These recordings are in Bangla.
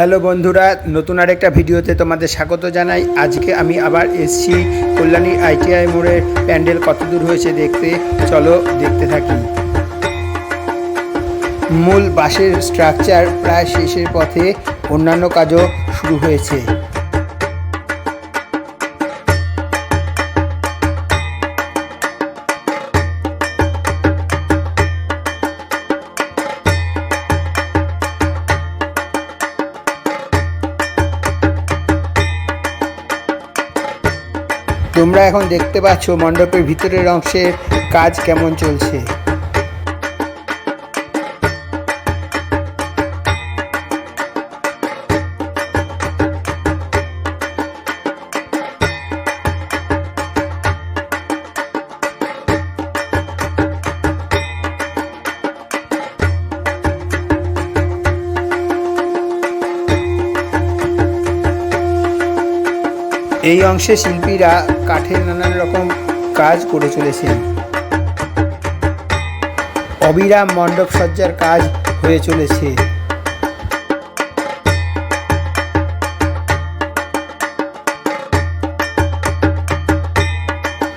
হ্যালো বন্ধুরা, নতুন আরেকটা ভিডিওতে তোমাদের স্বাগত জানাই। আজকে আমি আবার এসছি কল্যাণী আইটিআই মোড়ের প্যান্ডেল কত দূর হয়েছে দেখতে, চলো দেখতে থাকি। মূল বাসের স্ট্রাকচার প্রায় শেষের পথে অন্যান্য কাজও শুরু হয়েছে। তোমরা এখন দেখতে পাচ্ছ মণ্ডপের ভিতরের অংশের কাজ কেমন চলছে। এই অংশে শিল্পীরা কাঠের নানান রকম কাজ করে চলেছেন। অবিরাম মণ্ডপ সজ্জার কাজ হয়ে চলেছে।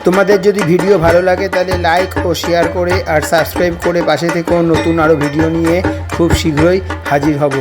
তোমাদের যদি ভিডিও ভালো লাগে, তাহলে লাইক ও শেয়ার করে আর সাবস্ক্রাইব করে পাশে থেকেও নতুন আরও ভিডিও নিয়ে খুব শীঘ্রই হাজির হব।